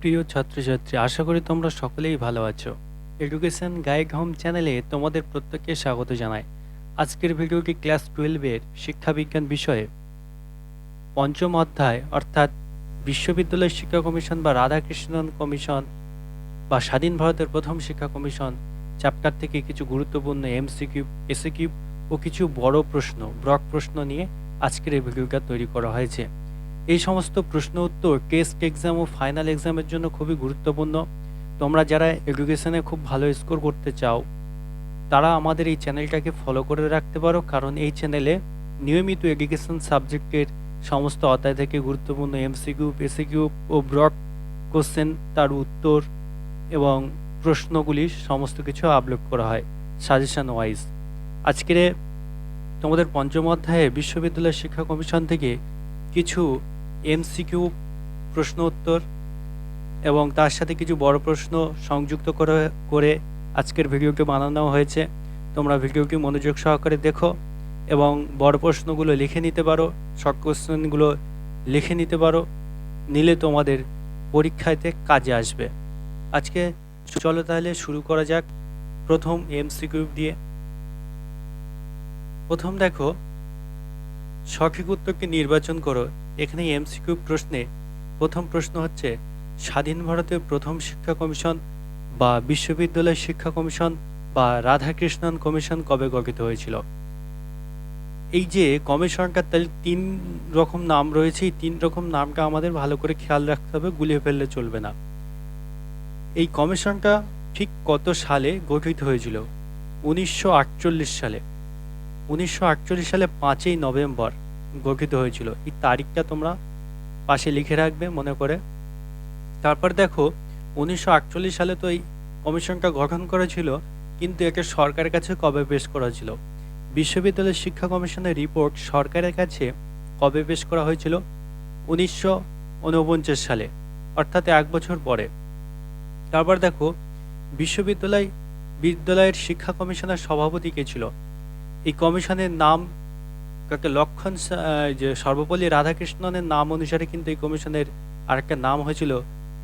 প্রিয় ছাত্রছাত্রী, আশা করি তোমরা সকলেই ভালো আছো। এডুকেশন গাইড হোম চ্যানেলে তোমাদের প্রত্যেককে স্বাগত জানাই। আজকের ভিডিওটি ক্লাস টুয়েলভের শিক্ষাবিজ্ঞান বিষয়ে। পঞ্চম অধ্যায়, অর্থাৎ বিশ্ববিদ্যালয় শিক্ষা কমিশন বা রাধাকৃষ্ণন কমিশন বা স্বাধীন ভারতের প্রথম শিক্ষা কমিশন চ্যাপ্টার থেকে কিছু গুরুত্বপূর্ণ এমসিকিউ এসিকিউ ও কিছু বড় প্রশ্ন ব্রক প্রশ্ন নিয়ে আজকের এই ভিডিওটা তৈরি করা হয়েছে। এই সমস্ত প্রশ্ন উত্তর টেস্ট এক্সাম ও ফাইনাল এক্সামের জন্য খুবই গুরুত্বপূর্ণ। তোমরা যারা এডুকেশনে খুব ভালো স্কোর করতে চাও, তারা আমাদের এই চ্যানেলটাকে ফলো করে রাখতে পারো, কারণ এই চ্যানেলে নিয়মিত এডুকেশন সাবজেক্টের সমস্ত অধ্যায় থেকে গুরুত্বপূর্ণ এমসিকিউ এসিকিউ ও ব্রড কোশ্চেন তার উত্তর এবং প্রশ্নগুলি সমস্ত কিছু আপলোড করা হয় সাজেশন ওয়াইজ আজকের তোমাদের পঞ্চম অধ্যায়ে বিশ্ববিদ্যালয় শিক্ষা কমিশন থেকে কিছু এমসিকিউ প্রশ্ন উত্তর এবং তার সাথে কিছু বড় প্রশ্ন সংযুক্ত করে করে আজকের ভিডিওকে বানানো হয়েছে। তোমরা ভিডিওটি মনোযোগ সহকারে দেখো এবং বড় প্রশ্নগুলো লিখে নিতে পারো শর্ট কোশ্চেনগুলো লিখে নিতে পারো, নিলে তোমাদের পরীক্ষাতে কাজে আসবে। আজকে চলো তাহলে শুরু করা যাক প্রথম এমসিকিউ দিয়ে। প্রথম দেখো সঠিক উত্তরকে নির্বাচন করো। এখানে এমসিকিউ প্রশ্নে প্রথম প্রশ্ন হচ্ছে, স্বাধীন ভারতের প্রথম শিক্ষা কমিশন বা বিশ্ববিদ্যালয় শিক্ষা কমিশন বা রাধাকৃষ্ণন কমিশন কবে গঠিত হয়েছিল? এই যে কমিশনটার তাহলে তিন রকম নাম রয়েছে, এই তিন রকম নামটা আমাদের ভালো করে খেয়াল রাখতে হবে, গুলিয়ে ফেললে চলবে না। এই কমিশনটা ঠিক কত সালে গঠিত হয়েছিল? উনিশশো আটচল্লিশ সালে। উনিশশো আটচল্লিশ সালে পাঁচই নভেম্বর গঠিত হয়েছিল। এই তারিখটা তোমরা পাশে লিখে রাখবে মনে করে। তারপর দেখো, উনিশশো আটচল্লিশ সালে তো এই কমিশনটা গঠন করেছিল কিন্তু একে সরকারের কাছে কবে পেশ করা ছিল বিশ্ববিদ্যালয় শিক্ষা কমিশনের রিপোর্ট সরকারের কাছে কবে পেশ করা হয়েছিল? উনিশশো ঊনপঞ্চাশ সালে, অর্থাৎ এক বছর পরে। তারপর দেখো, বিশ্ববিদ্যালয় বিদ্যালয়ের শিক্ষা কমিশনের সভাপতি কে ছিল? এই কমিশনের নাম একটা লক্ষণ যে সর্বপল্লী রাধাকৃষ্ণনের নাম অনুসারে কিন্তু এই কমিশনের আরেকটা নাম হয়েছিল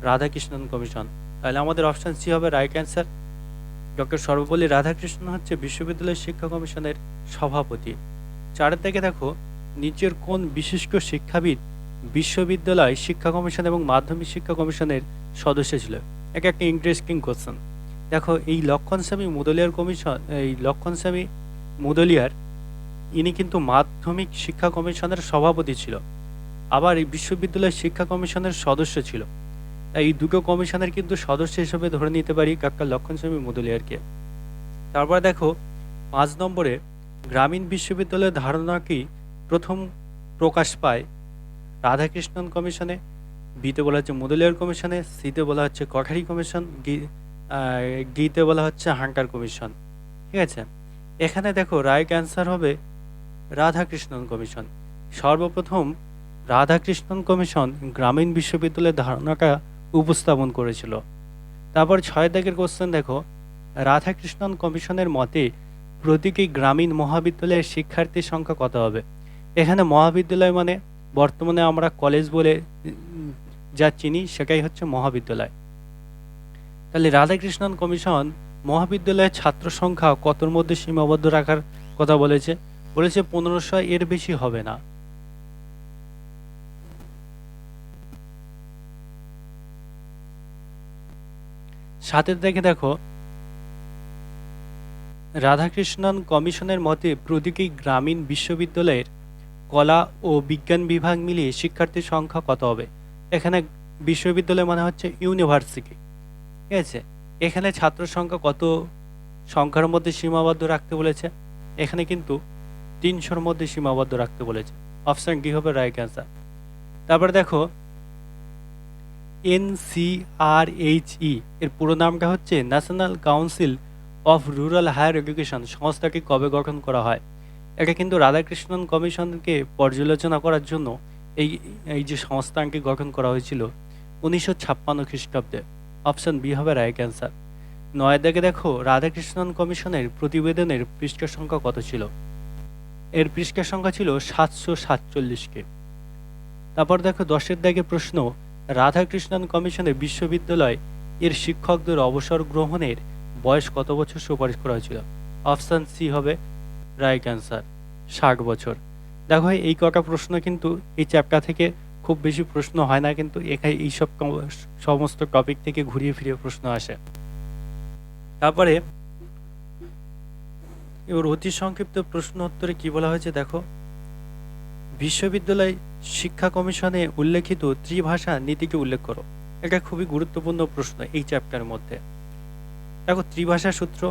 রাধাকৃষ্ণন কমিশন। তাহলে আমাদের অপশন সি হবে right answer. Doctor Sarvepalli Radhakrishnan হচ্ছে বিশ্ববিদ্যালয় শিক্ষা কমিশনের সভাপতি। চারের থেকে দেখো, নিচের কোন বিশিষ্ট শিক্ষাবিদ বিশ্ববিদ্যালয় শিক্ষা কমিশন এবং মাধ্যমিক শিক্ষা কমিশনের সদস্য ছিল? এক একটা ইন্টারেস্টিং কোশ্চেন দেখো, এই লক্ষণ স্বামী মুদলিয়ার কমিশন, এই লক্ষণ স্বামী মুদলিয়ার ইনি কিন্তু মাধ্যমিক শিক্ষা কমিশনের সভাপতি ছিল। আবার এই বিশ্ববিদ্যালয় শিক্ষা কমিশনের সদস্য ছিল। তাই এই দুটো কমিশনের কিন্তু সদস্য হিসেবে ধরে নিতে পারি কাকা লক্ষণস্বামী মুদলিয়ারকে। তারপর দেখো পাঁচ নম্বরে গ্রামীণ বিশ্ববিদ্যালয়ের ধারণা কি প্রথম প্রকাশ পায়? রাধাকৃষ্ণন কমিশনে বিতে বলা হচ্ছে মুদলিয়ার কমিশনে সিতে বলা হচ্ছে কঠারি কমিশন গি- আহ, বলা হচ্ছে হান্টার কমিশন। ঠিক আছে? এখানে দেখো রাইট অ্যান্সার হবে রাধাকৃষ্ণন কমিশন। সর্বপ্রথম রাধাকৃষ্ণন কমিশন গ্রামীণ বিশ্ববিদ্যালয়ের ধারণাটা উপস্থাপন করেছিল। তারপর ছয় দাগের কোশ্চেন দেখো, রাধাকৃষ্ণন কমিশনের মতে প্রতিটি গ্রামীণ মহাবিদ্যালয়ের শিক্ষার্থীর সংখ্যা কত হবে? এখানে মহাবিদ্যালয় মানে বর্তমানে আমরা কলেজ বলে যা চিনি, সেটাই হচ্ছে মহাবিদ্যালয়। তাহলে রাধাকৃষ্ণন কমিশন মহাবিদ্যালয়ের ছাত্র সংখ্যা কতর মধ্যে সীমাবদ্ধ রাখার কথা বলেছে? বলেছে পনেরোশো এর বেশি হবে না। সাথের দেখে দেখো, রাধাকৃষ্ণন কমিশনের মতে প্রতিটি গ্রামীণ বিশ্ববিদ্যালয়ের কলা ও বিজ্ঞান বিভাগ মিলিয়ে শিক্ষার্থীর সংখ্যা কত হবে? এখানে বিশ্ববিদ্যালয় মানে হচ্ছে ইউনিভার্সিটি। ঠিক আছে? এখানে ছাত্র সংখ্যা কত? সংখ্যার মধ্যে সীমাবদ্ধ রাখতে বলেছে। এখানে কিন্তু তিনশোর মধ্যে সীমাবদ্ধ রাখতে বলেছে। অপশন ডি হবে রাইট অ্যান্সার তারপরে দেখো এনসিআরএইচই এর পুরো নামটা হচ্ছে National Council of Rural Higher Education সংস্থাটি কবে গঠন করা হয়? এটা কিন্তু রাধাকৃষ্ণন কমিশনকে পর্যালোচনা করার জন্য এই এই যে সংস্থানটি গঠন করা হয়েছিল উনিশশো ছাপ্পান্ন খ্রিস্টাব্দে। অপশন বি হবে রাইট অ্যান্সার নয় দাগে দেখো, রাধাকৃষ্ণন কমিশনের প্রতিবেদনের পৃষ্ঠা সংখ্যা কত ছিল? এর পৃষ্ঠা সংখ্যা ছিল সাতশো সাতচল্লিশকে। তারপর দেখো, দশের দাগে প্রশ্ন, রাধাকৃষ্ণন কমিশনের বিশ্ববিদ্যালয় এর শিক্ষকদের অবসর গ্রহণের বয়স কত বছর সুপারিশ করা হয়েছিল? অপশান সি হবে রাইট অ্যান্সার ষাট বছর। দেখো এই কটা প্রশ্ন কিন্তু এই চ্যাপ্টার থেকে খুব বেশি প্রশ্ন হয় না, কিন্তু এখানে এইসব সমস্ত টপিক থেকে ঘুরিয়ে ফিরিয়ে প্রশ্ন আসে। তারপরে এবার অতি সংক্ষিপ্ত প্রশ্ন উত্তরে কি বলা হয়েছে দেখো? বিশ্ববিদ্যালয় শিক্ষা কমিশনে উল্লেখিত ত্রিভাষা নীতিকে উল্লেখ করো। এটা খুবই গুরুত্বপূর্ণ প্রশ্ন এই চ্যাপ্টারের মধ্যে। দেখো, ত্রিভাষা সূত্র,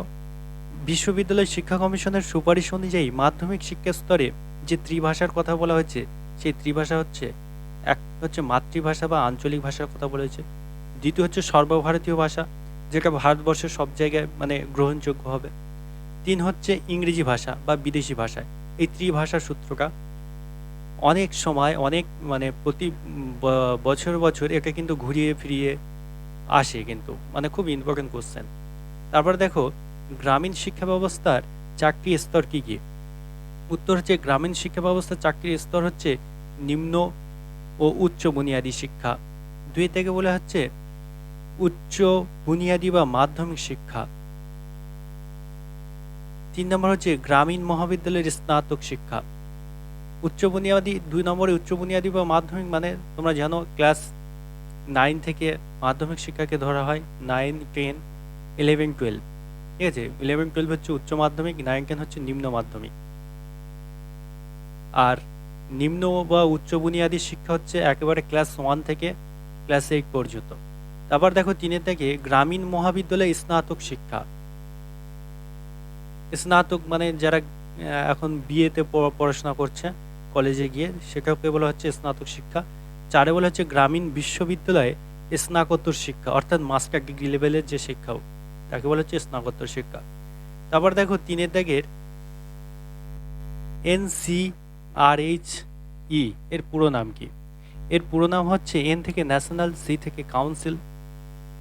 বিশ্ববিদ্যালয় শিক্ষা কমিশনের সুপারিশ অনুযায়ী মাধ্যমিক শিক্ষা স্তরে যে ত্রিভাষার কথা বলা হয়েছে, সেই ত্রিভাষা হচ্ছে এক হচ্ছে মাতৃভাষা বা আঞ্চলিক ভাষার কথা বলেছে। দ্বিতীয় হচ্ছে সর্বভারতীয় ভাষা, যেটা ভারতবর্ষের সব জায়গায় মানে গ্রহণযোগ্য হবে। তিন হচ্ছে ইংরেজি ভাষা বা বিদেশি ভাষায়, এই ত্রিভাষা সূত্রটা অনেক সময়, অনেক মানে প্রতি বছর বছর এটা কিন্তু ঘুরিয়ে ফিরিয়ে আসে কিন্তু মানে খুব ইম্পর্টেন্ট কোশ্চেন তারপর দেখো, গ্রামীণ শিক্ষা ব্যবস্থার চাকরি স্তর কি কি? উত্তর হচ্ছে গ্রামীণ শিক্ষা ব্যবস্থার চাকরির স্তর হচ্ছে নিম্ন ও উচ্চ বুনিয়াদী শিক্ষা। দুই থেকে বলে হচ্ছে উচ্চ বুনিয়াদী বা মাধ্যমিক শিক্ষা। তিন নম্বর হচ্ছে গ্রামীণ মহাবিদ্যালয়ের স্নাতক শিক্ষা। উচ্চ বুনিয়াদী, দুই নম্বরে উচ্চ বুনিয়াদী বা মাধ্যমিক মানে তোমরা জানো ক্লাস নাইন থেকে মাধ্যমিক শিক্ষাকে ধরা হয়, নাইন, টেন, ইলেভেন, টুয়েলভ। ঠিক আছে? ইলেভেন, টুয়েলভ হচ্ছে উচ্চ মাধ্যমিক, নাইন, টেন হচ্ছে নিম্ন মাধ্যমিক। আর নিম্ন বা উচ্চ বুনিয়াদী শিক্ষা হচ্ছে একেবারে ক্লাস ওয়ান থেকে ক্লাস এইট পর্যন্ত। তারপর দেখো তিনের থেকে গ্রামীণ মহাবিদ্যালয়ে স্নাতক শিক্ষা। স্নাতক মানে যারা এখন বিয়েতে পড়াশোনা করছে, কলেজে গিয়ে, সেটাকে বলা হচ্ছে স্নাতক শিক্ষা। চারে বলা হচ্ছে গ্রামীণ বিশ্ববিদ্যালয়ে স্নাতকোত্তর শিক্ষা, অর্থাৎ মাস্টার ডিগ্রি লেভেলের যে শিক্ষাও তাকে বলা হচ্ছে স্নাতকোত্তর শিক্ষা। তারপর দেখো তিনের দাগের এনসিআরএইচ ই এর পুরো নাম কি? এর পুরো নাম হচ্ছে এন থেকে ন্যাশনাল সি থেকে কাউন্সিল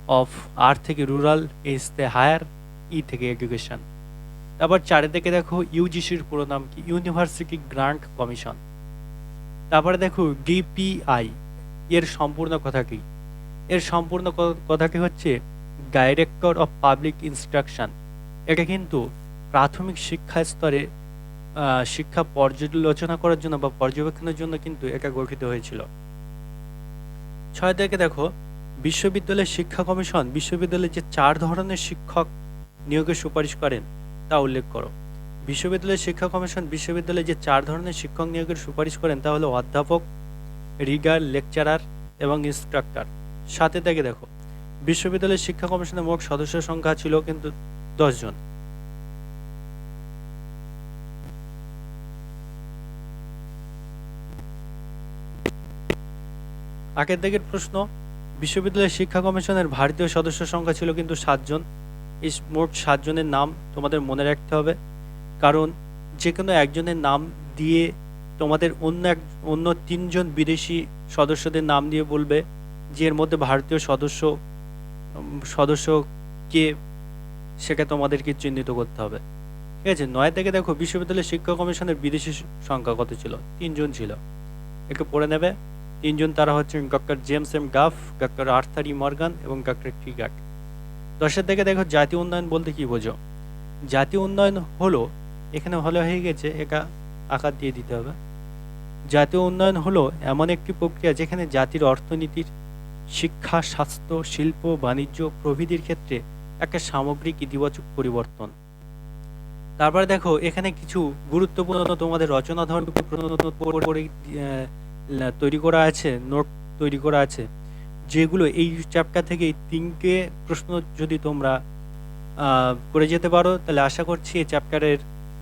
অফ আর থেকে রুরাল এইচ থেকে হায়ার ই থেকে এডুকেশন তারপর চারে থেকে দেখো ইউজিসির পুরো নাম কি? ইউনিভার্সিটি গ্রান্ট কমিশন তারপরে দেখো ডিপিআই এর সম্পূর্ণ কথা কি? এর সম্পূর্ণ কথাটি হচ্ছে? ডাইরেক্টর অফ পাবলিক ইনস্ট্রাকশন এটা কিন্তু প্রাথমিক শিক্ষা স্তরে আহ, শিক্ষা পর্যালোচনা করার জন্য বা পর্যবেক্ষণের জন্য কিন্তু এটা গঠিত হয়েছিল। ছয় থেকে দেখো বিশ্ববিদ্যালয় শিক্ষা কমিশন বিশ্ববিদ্যালয়ে যে চার ধরনের শিক্ষক নিয়োগের সুপারিশ করেন তা উল্লেখ করো। বিশ্ববিদ্যালয় শিক্ষা কমিশন বিশ্ববিদ্যালয়ে যে চার ধরনের শিক্ষক নিয়োগের সুপারিশ করেন তা হলো অধ্যাপক রিগার লেকচারার এবং ইনস্ট্রাক্টর। সাথে থেকে দেখো বিশ্ববিদ্যালয় শিক্ষা কমিশনের মোট সদস্য সংখ্যা ছিল কিন্তু জন। আগের দিকের প্রশ্ন বিশ্ববিদ্যালয় শিক্ষা কমিশনের ভারতীয় সদস্য সংখ্যা ছিল কিন্তু সাতজন। এই মোট সাতজনের নাম তোমাদের মনে রাখতে হবে। কারণ যে কোনো একজনের নাম দিয়ে তোমাদের অন্য এক, অন্য তিনজন বিদেশি সদস্যদের নাম দিয়ে বলবে যে এর মধ্যে ভারতীয় সদস্য সদস্য কে সেটা তোমাদেরকে চিহ্নিত করতে হবে। ঠিক আছে? নয় থেকে দেখো বিশ্ববিদ্যালয় শিক্ষা কমিশনের বিদেশি সংখ্যা কত ছিল? তিনজন ছিল। একটু পড়ে নেবে। তিনজন তারা হচ্ছেন doctor James M Gaff, doctor Arthur E Morgan এবং ডক্টর ট্রিগাট দশের থেকে দেখো জাতীয় উন্নয়ন বলতে কি বোঝো? জাতীয় উন্নয়ন হলো, এখানে হলো হয়ে গেছে, এটা আকার দিয়ে দিতে হবে। জাতীয় উন্নয়ন হলো এমন একটি প্রক্রিয়া যেখানে জাতির অর্থনীতির শিক্ষা, স্বাস্থ্য, শিল্প, বাণিজ্য প্রভৃতির ক্ষেত্রে একটা সামগ্রিক ইতিবাচক পরিবর্তন। তারপর দেখো, এখানে কিছু গুরুত্বপূর্ণ তোমাদের রচনা ধর্ম তৈরি করা আছে, নোট তৈরি করা আছে, যেগুলো এই চ্যাপ্টার থেকে তিনটে প্রশ্ন যদি তোমরা করে যেতে পারো, তাহলে আশা করছি এই চ্যাপ্টারের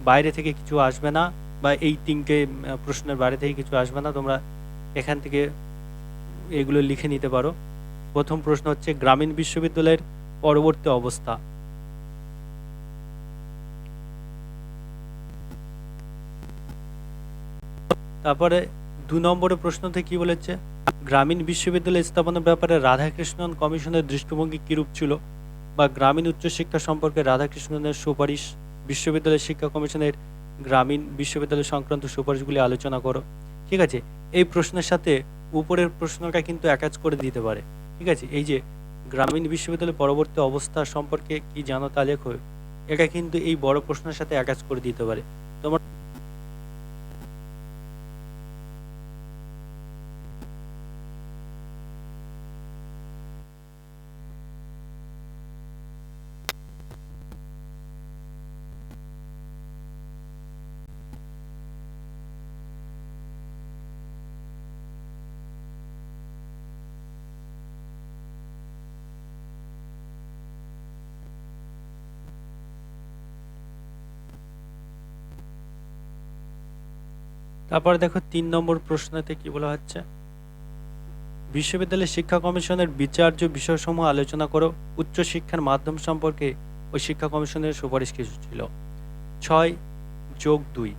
বাইরে থেকে কিছু আসবে না, বা এই তিনটে প্রশ্নের বাইরে থেকে কিছু আসবে না, তোমরা এখান থেকে এগুলো লিখে নিতে পারো। প্রথম প্রশ্ন হচ্ছে, গ্রামীণ বিশ্ববিদ্যালয়ের পরবর্তী অবস্থা। তারপরে দু নম্বরের প্রশ্নতে কি বলেছে? গ্রামীণ বিশ্ববিদ্যালয় স্থাপনের ব্যাপারে রাধাকৃষ্ণন কমিশনের দৃষ্টিভঙ্গি কীরূপ ছিল? বা গ্রামীণ উচ্চশিক্ষা সম্পর্কে রাধাকৃষ্ণনের সুপারিশ বিশ্ববিদ্যালয় শিক্ষা কমিশনের গ্রামীণ বিশ্ববিদ্যালয় সংক্রান্ত সুপারিশগুলি আলোচনা করো। ঠিক আছে? এই প্রশ্নের সাথে উপরের প্রশ্নটা কিন্তু অ্যাটাচ করে দিতে পারে। ঠিক আছে? এই যে গ্রামীণ বিশ্ববিদ্যালয়ের পরবর্তী অবস্থা সম্পর্কে কি জানো তা লেখো। এটা কিন্তু এই বড় প্রশ্নের সাথে অ্যাটাচ করে দিতে পারে। তারপরে দেখো তিন নম্বর প্রশ্নতে কি বলা হচ্ছে? বিশ্ববিদ্যালয় শিক্ষা কমিশনের বিচার্য বিষয়সমূহ আলোচনা করো। উচ্চ শিক্ষার মাধ্যম সম্পর্কে ওই শিক্ষা কমিশনের সুপারিশ কিছু ছিল। ছয় যোগ দুই।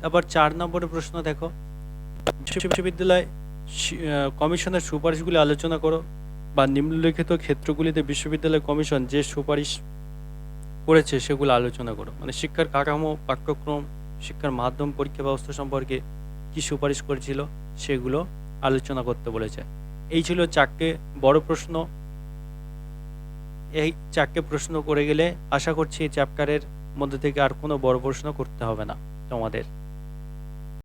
তারপর চার নম্বরের প্রশ্ন দেখো। বিশ্ববিদ্যালয় কমিশনের সুপারিশগুলি আলোচনা করো বা নিম্নলিখিত ক্ষেত্রগুলিতে বিশ্ববিদ্যালয় কমিশন যে সুপারিশ করেছে সেগুলো আলোচনা করো। মানে শিক্ষার কাঠামো, পাঠ্যক্রম, শিক্ষার মাধ্যম, পরীক্ষা ব্যবস্থা সম্পর্কে কি সুপারিশ করেছিল সেগুলো আলোচনা করতে বলেছে। এই ছিল চারটে বড় প্রশ্ন। এই চারটে প্রশ্ন করে গেলে আশা করছি এই চ্যাপ্টারের মধ্যে থেকে আর কোনো বড় প্রশ্ন করতে হবে না তোমাদের।